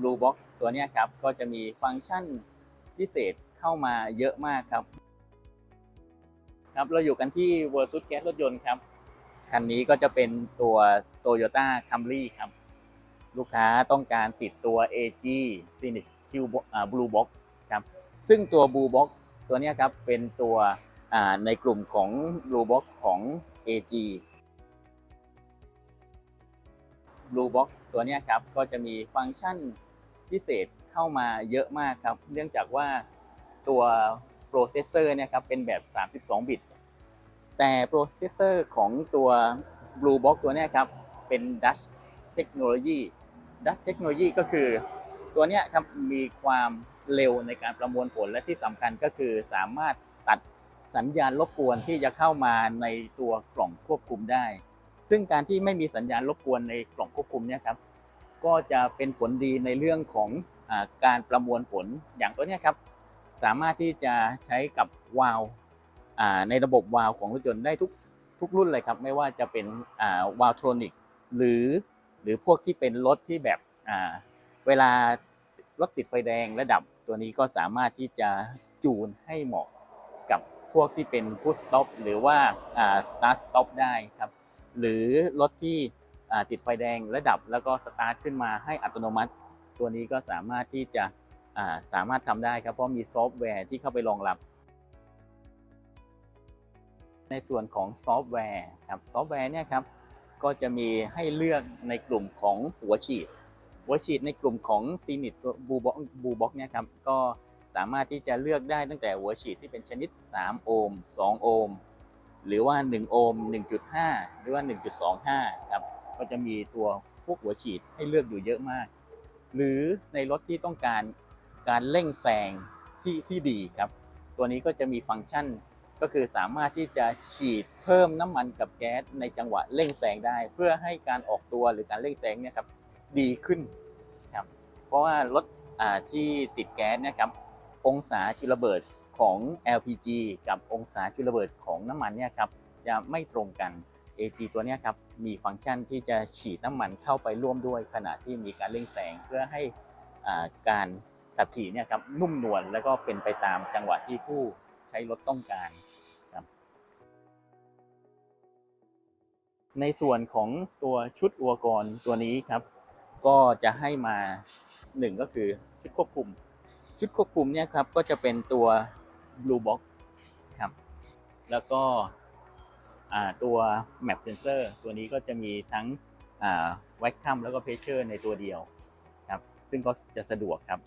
Blue Box ตัวนี้ครับก็จะมีฟังก์ชันพิเศษเข้ามาเยอะมากครับ ครับเราอยู่กันที่ Versus Gas รถยนต์ครับ คันนี้ก็จะเป็นตัว Toyota Camry ครับ ลูกค้าต้องการติดตัว AG Phoenix Q Blue Box ครับซึ่งตัว Blue Box ตัวนี้ครับเป็นตัวในกลุ่มของ Blue Box ของ AG Blue Box ตัวนี้ครับก็จะมีฟังก์ชันพิเศษเข้ามาเยอะมากครับ เนื่องจากว่าตัวโปรเซสเซอร์เนี่ยครับเป็นแบบ 32 บิต แต่โปรเซสเซอร์ของตัว Blue Box ตัวนี้ครับเป็น Dutch Technology Dutch Technology ก็คือตัวนี้ครับมีความเร็วในการประมวลผลและที่สำคัญก็คือสามารถตัดสัญญาณรบกวนที่จะเข้ามาในตัวกล่องควบคุมได้ ซึ่งการที่ไม่มีสัญญาณรบกวนในกล่องควบคุมเนี่ยครับก็จะเป็นผลดีในเรื่องของอการประมวลผลอย่างตัวนี้ครับ สามารถที่จะใช้กับวาล์วในระบบวาล์วของรถยนต์ได้ทุกทุกรุ่นเลยครับ ไม่ว่าจะเป็นวาล์วทรอนิกหรือหรือพวกที่เป็นรถที่แบบเวลารถติดไฟแดงระดับ ตัวนี้ก็สามารถที่จะจูนให้เหมาะกับพวกที่เป็นพุ s สต็อปหรือว่าอ่าสตาร์ทสต็อปได้ครับ หรือรถที่ติดไฟแดงระดับแล้วก็สตาร์ทขึ้นมาให้อัตโนมัติ ตัวนี้ก็สามารถที่จะสามารถทำได้ครับ เพราะมีซอฟต์แวร์ที่เข้าไปรองรับ ในส่วนของซอฟต์แวร์ครับซอฟต์แวร์เนี่ยครับก็จะมีให้เลือกในกลุ่มของหัวฉีด หัวฉีดในกลุ่มของ c ีนิตบูบ็อกบูบ็อกเนี่ยครับก็สามารถที่จะเลือกได้ตั้งแต่หัวฉีดที่เป็นชนิด 3 โอห์ม 2 โอห์ม หรือว่า 1 โอห์ม1.5 หรือว่า 1.25 ครับ ก็จะมีตัวพวกหัวฉีดให้เลือกอยู่เยอะมาก หรือในรถที่ต้องการการเร่งแซงที่ที่ดีครับ ตัวนี้ก็จะมีฟังก์ชันก็คือสามารถที่จะฉีดเพิ่มน้ำมันกับแก๊สในจังหวะเร่งแซงได้ เพื่อให้การออกตัวหรือการเร่งแซงเนี่ยครับดีขึ้นครับเพราะว่ารถที่ติดแก๊สเนี่ยครับองศาจุลระเบิด ของ LPG กับองศาจุลระเบิดของน้ำมันเนี่ยครับจะไม่ตรงกัน AG ตัวนี้ครับมีฟังก์ชันที่จะฉีดน้ำมันเข้าไปร่วมด้วย ขณะที่มีการเร่งแซงเพื่อให้อ่าการขับขี่เนี่ยครับนุ่มนวลแล้วก็เป็นไปตามจังหวะที่ผู้ใช้รถต้องการครับในส่วนของตัวชุดอุปกรณ์ตัวนี้ครับ ก็จะให้มาหนึ่งก็คือชุดควบคุม ชุดควบคุมเนี่ยครับก็จะเป็นตัว Blue Box ครับ แล้วก็อ่าตัว Map Sensor ตัวนี้ก็จะมีทั้งอ่า Vacuum แล้วก็ Pressure ในตัวเดียวครับ ซึ่งก็จะสะดวกครับ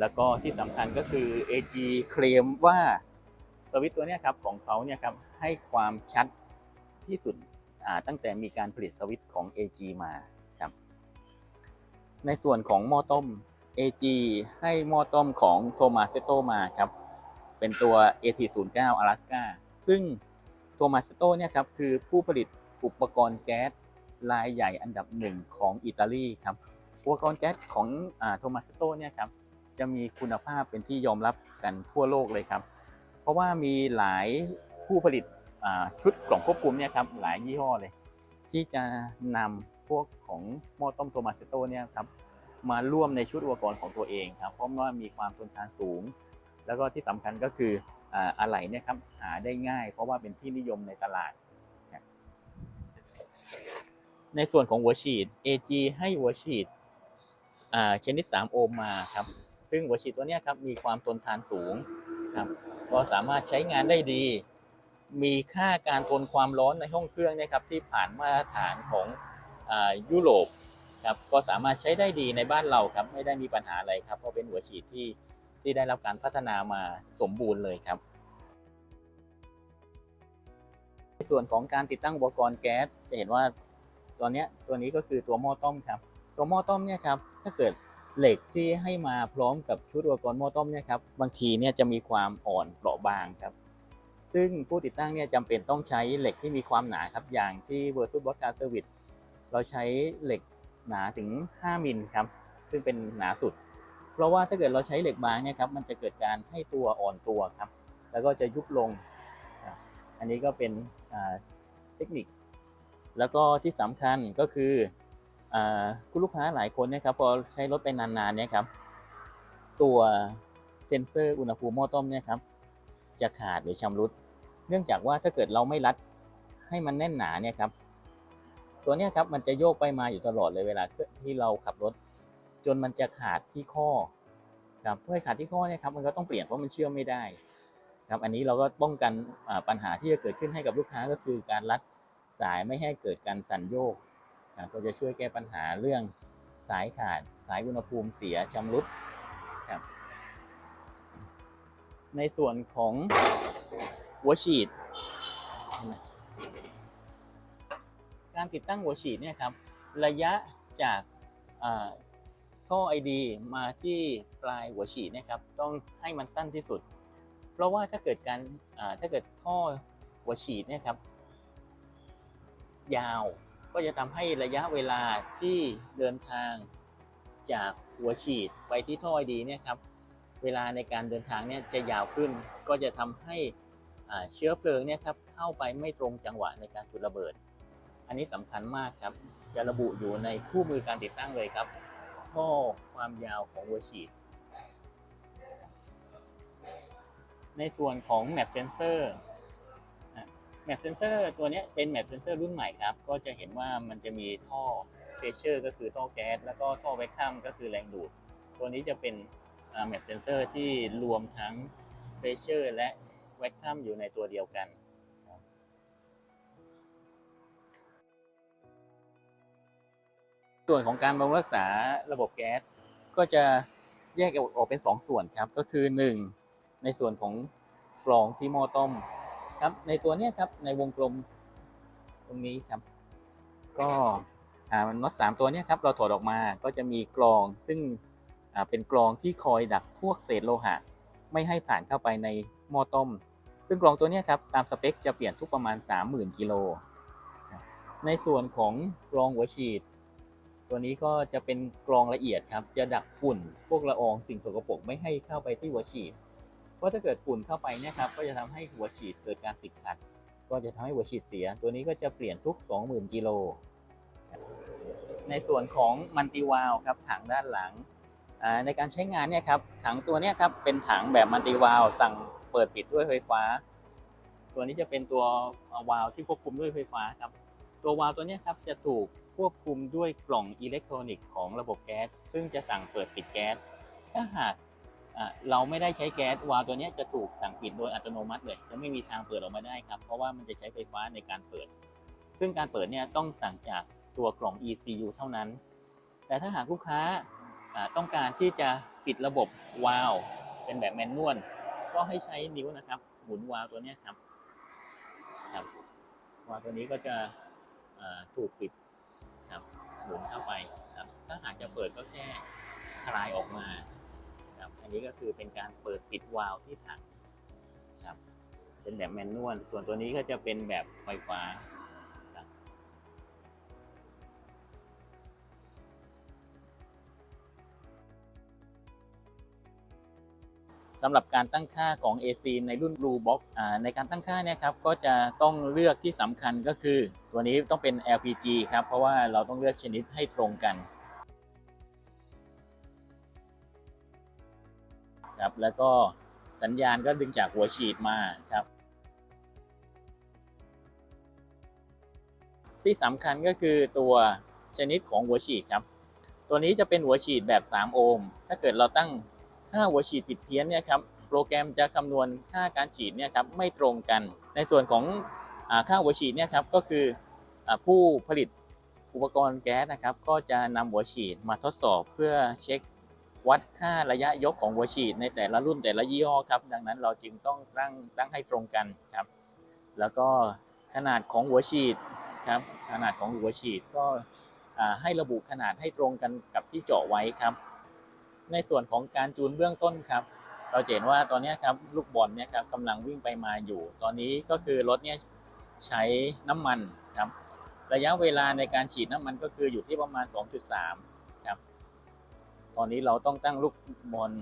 แล้วก็ที่สำคัญก็คือ AG เคลมว่าสวิตช์ตัวเนี้ยครับของเขาเนี่ยครับให้ความชัดที่สุดอ่าตั้งแต่มีการผลิตสวิตช์ของ AG มาครับ ในส่วนของหม้อต้ม AG ให้หม้อต้มของโทมัสเซโตมาครับ เป็นตัว AT09 Alaska ซึ่งโทมัสโตเนี่ยครับคือผู้ผลิตอุปกรณ์แก๊สรายใหญ่อันดับหนึ่งของอิตาลีครับอุปกรณ์แก๊สของโทมัสโตเนี่ยครับจะมีคุณภาพเป็นที่ยอมรับกันทั่วโลกเลยครับ เพราะว่ามีหลายผู้ผลิตชุดกล่องควบคุมเนี่ยครับหลายยี่ห้อเลย ที่จะนำพวกของหม้อต้มโทมัสโตเนี่ยครับมาร่วมในชุดอุปกรณ์ของตัวเองครับเพราะว่ามีความทนทานสูง แล้วก็ที่สำคัญก็คืออะไหล่เนี่ยครับหาได้ง่าย เพราะว่าเป็นที่นิยมในตลาด ในส่วนของหัวฉีด AG ให้หัวฉีดชนิด 3 โอห์มมาครับ ซึ่งหัวฉีดตัวนี้ครับมีความทนทานสูงครับก็สามารถใช้งานได้ดี มีค่าการทนความร้อนในห้องเครื่องนะครับที่ผ่านมาตรฐานของอยุโรปครับก็สามารถใช้ได้ดีในบ้านเราครับไม่ได้มีปัญหาอะไรครับเพราะเป็นหัวฉีดที่ ที่ได้รับการพัฒนามาสมบูรณ์เลยครับในส่วนของการติดตั้งอุปกรณ์แก๊สจะเห็นว่าตัวเนี้ยตัวนี้ก็คือตัวหม้อต้มครับ ตัวหม้อต้มเนี่ยครับถ้าเกิดเหล็กที่ให้มาพร้อมกับชุดอุปกรณ์หม้อต้มเนี่ยครับบางทีเนี่ยจะมีความอ่อนเปราะบางครับ ซึ่งผู้ติดตั้งเนี่ยจำเป็นต้องใช้เหล็กที่มีความหนาครับ อย่างที่ Versus b o s c a r Service เราใช้เหล็กหนาถึง 5 มิลครับ ซึ่งเป็นหนาสุด เพราะว่าถ้าเกิดเราใช้เหล็กบางเนี่ยครับมันจะเกิดการให้ตัวอ่อนตัวครับ แล้วก็จะยุบลง อันนี้ก็เป็นเทคนิค แล้วก็ที่สำคัญก็คืออคุณลูกค้าหลายคนเนี่ยครับพอใช้รถไปนานๆเนี่ยครับ ตัวเซ็นเซอร์อุณหภูมิหม้อต้มเนี่ยครับจะขาดหรือชำรุด เนื่องจากว่าถ้าเกิดเราไม่รัดให้มันแน่นหนาเนี่ยครับ ตัวเนี้ยครับมันจะโยกไปมาอยู่ตลอดเลยเวลาที่เราขับรถ จนมันจะขาดที่ข้อครับเมื่อขาดที่ข้อเนี่ยครับมันก็ต้องเปลี่ยนเพราะมันเชื่อมไม่ได้ครับอันนี้เราก็ป้องกันปัญหาที่จะเกิดขึ้นให้กับลูกค้าก็คือการรัดสายไม่ให้เกิดการสั่นโยกครับก็จะช่วยแก้ปัญหาเรื่องสายขาดสายอุณหภูมิเสียชำรุดครับในส่วนของหัวฉีด การติดตั้งหัวฉีดเนี่ยครับระยะจาก ท่อไอดีมาที่ปลายหัวฉีดนะครับต้องให้มันสั้นที่สุด เพราะว่าถ้าเกิดการถ้าเกิดท่อหัวฉีดนี่ยครับ ยาวก็จะทำให้ระยะเวลาที่เดินทางจากหัวฉีดไปที่ท่อไอดีเนี่ยครับเวลาในการเดินทางเนี่ยจะยาวขึ้น ก็จะทำให้เชื้อเพลิงเนี่ยครับเข้าไปไม่ตรงจังหวะในการจุดระเบิด อันนี้สำคัญมากครับ จะระบุอยู่ในคู่มือการติดตั้งเลยครับ ท่อความยาวของหัวฉีด ในส่วนของ Map Sensor นะ Map Sensor ตัวนี้เป็น Map Sensor รุ่นใหม่ครับ ก็จะเห็นว่ามันจะมีท่อ Pressure ก็คือท่อแก๊ส แล้วก็ท่อ Vacuum ก็คือแรงดูด ตัวนี้จะเป็นอ่า Map Sensor ที่รวมทั้ง Pressure และ Vacuum อยู่ในตัวเดียวกัน ส่วนของการบำรุงรักษาระบบแก๊สก็จะแยกออกเป็น 2 ส่วนครับ ก็คือ 1 ในส่วนของกรองที่หม้อต้มครับ ในตัวเนี้ยครับในวงกลมตรงนี้ครับ ก็อ่าน็อตสามตัวเนี้ยครับเราถอดออกมาก็จะมีกรองซึ่งอ่าเป็นกรองที่คอยดักพวกเศษโลหะ ไม่ให้ผ่านเข้าไปในหม้อต้ม ซึ่งกรองตัวเนี้ยครับตามสเปคจะเปลี่ยนทุกประมาณ 30,000กิโลในส่วนของกรองหัวฉีด ตัวนี้ก็จะเป็นกรองละเอียดครับ จะดักฝุ่นพวกละอองสิ่งสกปรกไม่ให้เข้าไปที่หัวฉีด เพราะถ้าเกิดฝุ่นเข้าไปเนี่ยครับ ก็จะทำให้หัวฉีดเกิดการติดขัด ก็จะทำให้หัวฉีดเสีย ตัวนี้ก็จะเปลี่ยนทุก 20,000กิโล ในส่วนของมันติวาลครับถังด้านหลัง ในการใช้งานเนี่ยครับถังตัวเนี้ยครับเป็นถังแบบมันติวาลสั่งเปิดปิดด้วยไฟฟ้า ตัวนี้จะเป็นตัววาล์วที่ควบคุมด้วยไฟฟ้าครับ ตัววาล์วตัวเนี้ยครับจะถูก ควบคุมด้วยกล่องอิเล็กทรอนิกส์ของระบบแก๊ส ซึ่งจะสั่งเปิดปิดแก๊ส ถ้าหากเราไม่ได้ใช้แก๊สวาล์วตัวนี้จะถูกสั่งปิดโดยอัตโนมัติเลย จะไม่มีทางเปิดออกมาได้ครับ เพราะว่ามันจะใช้ไฟฟ้าในการเปิด ซึ่งการเปิดเนี่ยต้องสั่งจากตัวกล่อง ECU เท่านั้น แต่ถ้าหากลูกค้าต้องการที่จะปิดระบบวาล์วเป็นแบบแมนนวลก็ให้ใช้นิ้วนะครับ หมุนวาล์วตัวนี้ครับครับวาล์วตัวนี้ก็จะถูกปิด ครับถ้าหากจะเปิดก็แค่คลายออกมาครับอันนี้ก็คือเป็นการเปิดปิดวาล์วที่ถังครับเป็นแบบแมนนวลส่วนตัวนี้ก็จะเป็นแบบไฟฟ้าสำหรับการตั้งค่าของ AC ในรุ่น Blue Box อ่าในการตั้งค่าเนี่ยครับก็จะต้องเลือกที่สำคัญก็คือ ตัวนี้ต้องเป็น LPG ครับ เพราะว่าเราต้องเลือกชนิดให้ตรงกัน ครับ แล้วก็สัญญาณก็ดึงจากหัวฉีดมาครับที่สำคัญก็คือตัวชนิดของหัวฉีดครับ ตัวนี้จะเป็นหัวฉีดแบบ 3 โอห์ม ถ้าเกิดเราตั้งค่าหัวฉีดผิดเพี้ยนเนี่ยครับ โปรแกรมจะคำนวณค่าการฉีดเนี่ยครับไม่ตรงกัน ในส่วนของอค่าหัวฉีดเนี่ยครับก็คืออผู้ผลิตอุปกรณ์แก๊สนะครับ ก็จะนำหัวฉีดมาทดสอบเพื่อเช็ค วัดค่าระยะยกของหัวฉีดในแต่ละรุ่นแต่ละยี่ห้อครับ ดังนั้นเราจึงต้องตั้งตั้งให้ตรงกันครับ แล้วก็ขนาดของหัวฉีดครับ ขนาดของหัวฉีดก็ให้ระบุขนาดให้ตรงกันกับที่เจาะไว้ครับ ในส่วนของการจูนเบื้องต้นครับเราเห็นว่าตอนนี้ครับลูกบอลเนี่ยครับกำลังวิ่งไปมาอยู่ ตอนนี้ก็คือรถเนี่ยใช้น้ำมันครับ ระยะเวลาในการฉีดน้ำมันก็คืออยู่ที่ประมาณ 2.3 ตอนนี้เราต้องตั้งลูกบอล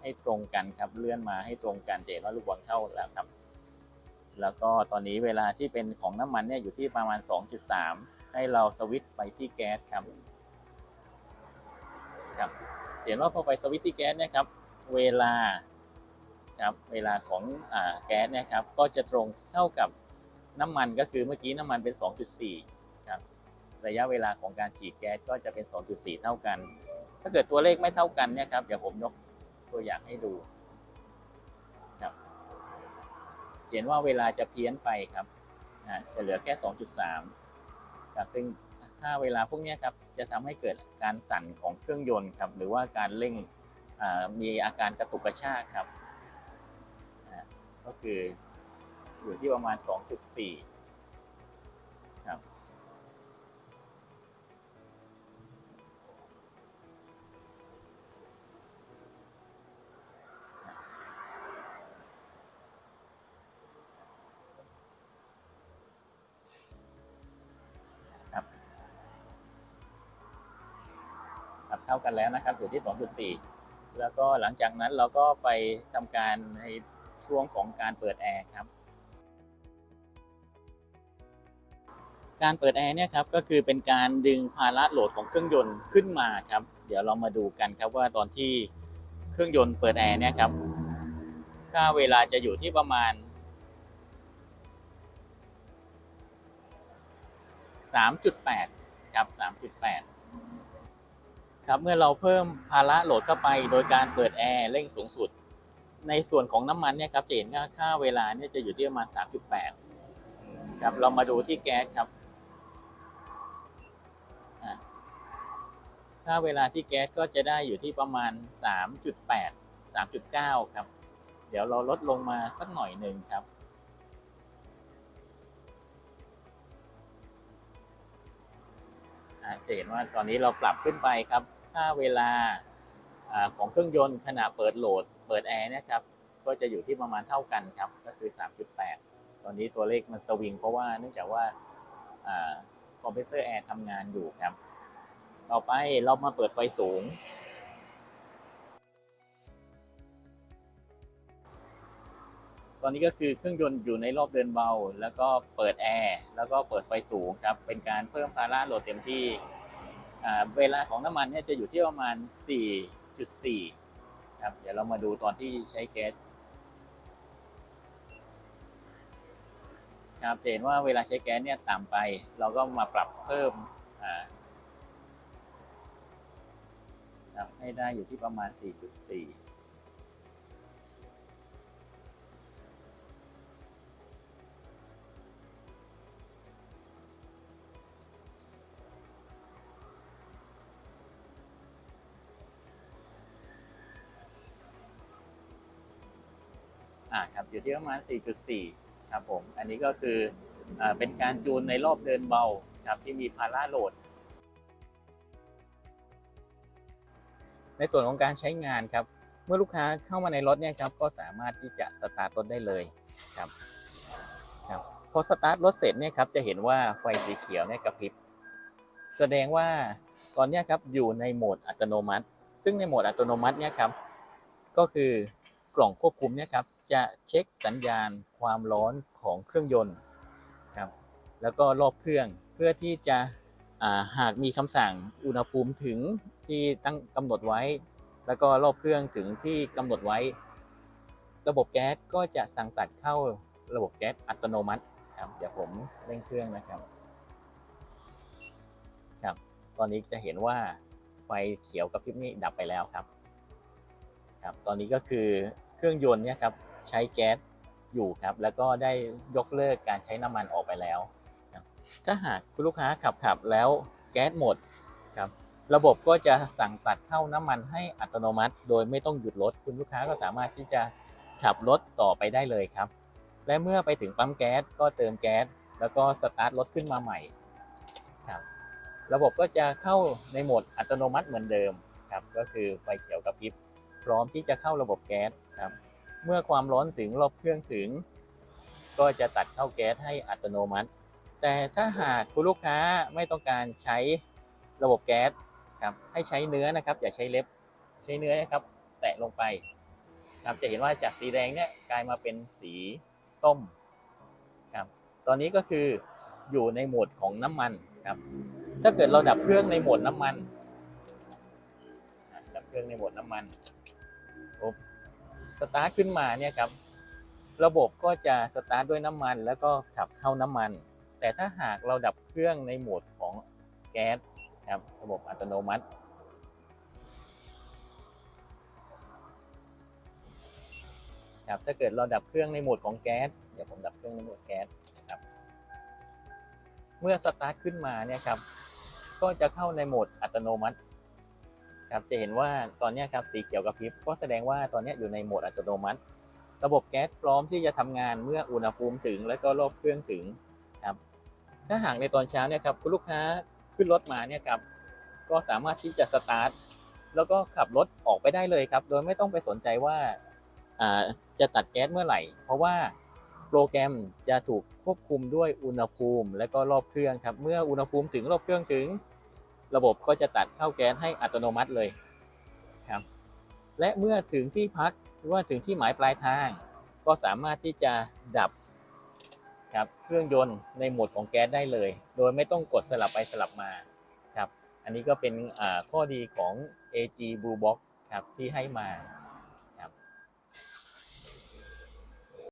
ให้ตรงกันครับเลื่อนมาให้ตรงกันจะเห็นว่าลูกบอลเข้าแล้วครับ แล้วก็ตอนนี้เวลาที่เป็นของน้ำมันเนี่ยอยู่ที่ประมาณ 2.3 ให้เราสวิตไปที่แก๊สครับครับเห็นว่าพอไปสวิตที่แก๊สเนี่ยครับ เวลาครับเวลาของอ่าแก๊สเนี่ยครับก็จะตรงเท่ากับน้ำมันก็คือเมื่อกี้น้ำมันเป็น 2.4 ครับ ระยะเวลาของการฉีดแก๊สก็จะเป็น 2.4 เท่ากัน ถ้าเกิดตัวเลขไม่เท่ากันเนี่ยครับเดี๋ยวผมยกตัวอย่างให้ดูครับเห็นว่าเวลาจะเพี้ยนไปครับจะเหลือแค่ 2.3ครับซึ่งค่าเวลาพวกนี้ครับจะทำให้เกิดการสั่นของเครื่องยนต์ครับหรือว่าการเร่งมีอาการกระตุกกระชากครับก็คืออยู่ที่ประมาณ 2.4 ท่ากันแล้วนะครับอยู่ที่ 2.4 แล้วก็หลังจากนั้นเราก็ไปทำการในช่วงของการเปิดแอร์ครับ การเปิดแอร์เนี่ยครับก็คือเป็นการดึงภาระโหลดของเครื่องยนต์ขึ้นมาครับ เดี๋ยวเรามาดูกันครับว่าตอนที่เครื่องยนต์เปิดแอร์เนี่ยครับ ค่าเวลาจะอยู่ที่ประมาณ 3.8 ครับ 3.8 ครับเมื่อเราเพิ่มภาระโหลดเข้าไป โดยการเปิดแอร์เร่งสูงสุด ในส่วนของน้ำมันเนี่ยครับจะเห็นว่าค่าเวลาเนี่ยจะอยู่ที่ประมาณ 3.8ครับเรามาดูที่แก๊สครับค่าเวลาที่แก๊สก็จะได้อยู่ที่ประมาณ 3.8 3.9 ครับ เดี๋ยวเราลดลงมาสักหน่อยหนึ่งครับ จะเห็นว่าตอนนี้เราปรับขึ้นไปครับ ค่าเวลาอของเครื่องยนต์ขณะเปิดโหลด เปิดแอร์นะครับ ก็จะอยู่ที่ประมาณเท่ากันครับ ก็คือ 3.8 ตอนนี้ตัวเลขมันสวิงเพราะว่าเนื่องจากว่าคอมเพรสเซอร์แอร์ทำงานอยู่ครับ ต่อไปเรามาเปิดไฟสูง ตอนนี้ก็คือเครื่องยนต์อยู่ในรอบเดินเบา แล้วก็เปิดแอร์ แล้วก็เปิดไฟสูงครับ เป็นการเพิ่มภาระโหลดเต็มที่ เวลาของน้ำมันเนี่ยจะอยู่ที่ประมาณ 4.4ครับเดี๋ยวเรามาดูตอนที่ใช้แก๊สครับเห็นว่าเวลาใช้แก๊สเนี่ยต่ำไป เราก็มาปรับเพิ่มครับให้ได้อยู่ที่ประมาณ 4.4 อ่าครับอยู่ที่ประมาณ 4.4 ครับผม อันนี้ก็คืออเป็นการจูนในรอบเดินเบาครับที่มีภาระโหลด ในส่วนของการใช้งานครับ เมื่อลูกค้าเข้ามาในรถเนี่ยครับก็สามารถที่จะสตาร์ทรถได้เลยครับครับพอสตาร์ทรถเสร็จเนี่ยครับจะเห็นว่าไฟสีเขียวเนี่ยกระพริบแสดงว่าตอนนี้ครับอยู่ในโหมดอัตโนมัติ ซึ่งในโหมดอัตโนมัติเนี่ยครับก็คือกล่องควบคุมเนี่ยครับ จะเช็คสัญญาณความร้อนของเครื่องยนต์ครับแล้วก็รอบเครื่องเพื่อที่จะาหากมีคำสั่งอุณหภูมิถึงที่ตั้งกำหนดไว้ แล้วก็รอบเครื่องถึงที่กำหนดไว้ ระบบแก๊สก็จะสั่งตัดเข้าระบบแก๊สอัตโนมัติครับเดี๋ยวผมเร่งเครื่องนะครับครับ ตอนนี้จะเห็นว่าไฟเขียวกับพริบนี่ดับไปแล้วครับ ครับ ตอนนี้ก็คือเครื่องยนต์เนี่ยครับ ใช้แก๊สอยู่ครับ แล้วก็ได้ยกเลิกการใช้น้ำมันออกไปแล้ว ถ้าหากคุณลูกค้าขับขับแล้วแก๊สหมดครับระบบก็จะสั่งตัดเข้าน้ำมันให้อัตโนมัติ โดยไม่ต้องหยุดรถคุณลูกค้าก็สามารถที่จะขับรถต่อไปได้เลยครับ และเมื่อไปถึงปั๊มแก๊สก็เติมแก๊สแล้วก็สตาร์ทรถขึ้นมาใหม่ครับระบบก็จะเข้าในโหมดอัตโนมัติเหมือนเดิมครับก็คือไฟเขียวกระพริบพร้อมที่จะเข้าระบบแก๊สครับ เมื่อความร้อนถึงรอบเครื่องถึง ก็จะตัดเข้าแก๊สให้อัตโนมัติ แต่ถ้าหากคุณลูกค้าไม่ต้องการใช้ระบบแก๊สครับให้ใช้เนื้อนะครับ อย่าใช้เล็บใช้เนื้อนะครับ แตะลงไปครับจะเห็นว่าจากสีแดงเนี่ยกลายมาเป็นสีส้มครับตอนนี้ก็คืออยู่ในโหมดของน้ำมันครับ ถ้าเกิดเราดับเครื่องในโหมดน้ำมันดับเครื่องในโหมดน้ำมัน สตาร์ทขึ้นมาเนี่ยครับระบบก็จะสตาร์ทด้วยน้ำมัน แล้วก็ขับเข้าน้ำมัน แต่ถ้าหากเราดับเครื่องในโหมดของแก๊สครับระบบอัตโนมัติ ครับถ้าเกิดเราดับเครื่องในโหมดของแก๊สเดี๋ยวผมดับเครื่องในโหมดแก๊สครับเมื่อสตาร์ทขึ้นมาเนี่ยครับก็จะเข้าในโหมดอัตโนมัติ ครับจะเห็นว่าตอนนี้ครับสีเขียวกระพริบก็แสดงว่าตอนนี้อยู่ในโหมดอัตโนมัติ ระบบแก๊สพร้อมที่จะทำงานเมื่ออุณหภูมิถึงและก็รอบเครื่องถึงครับถ้าหากในตอนเช้าเนี่ยครับคุณลูกค้าขึ้นรถมาเนี่ยครับก็สามารถที่จะสตาร์ทแล้วก็ขับรถออกไปได้เลยครับ โดยไม่ต้องไปสนใจว่าจะตัดแก๊สเมื่อไหร่ เพราะว่าโปรแกรมจะถูกควบคุมด้วยอุณหภูมิ และก็รอบเครื่องครับ เมื่ออุณหภูมิถึงรอบเครื่องถึง ระบบก็จะตัดเข้าแก๊สให้อัตโนมัติเลยครับและเมื่อถึงที่พักหรือว่าถึงที่หมายปลายทาง ก็สามารถที่จะดับครับเครื่องยนต์ในโหมดของแก๊สได้เลย โดยไม่ต้องกดสลับไปสลับมาครับอันนี้ก็เป็นข้อดีของ AG Blue Box ครับที่ให้มา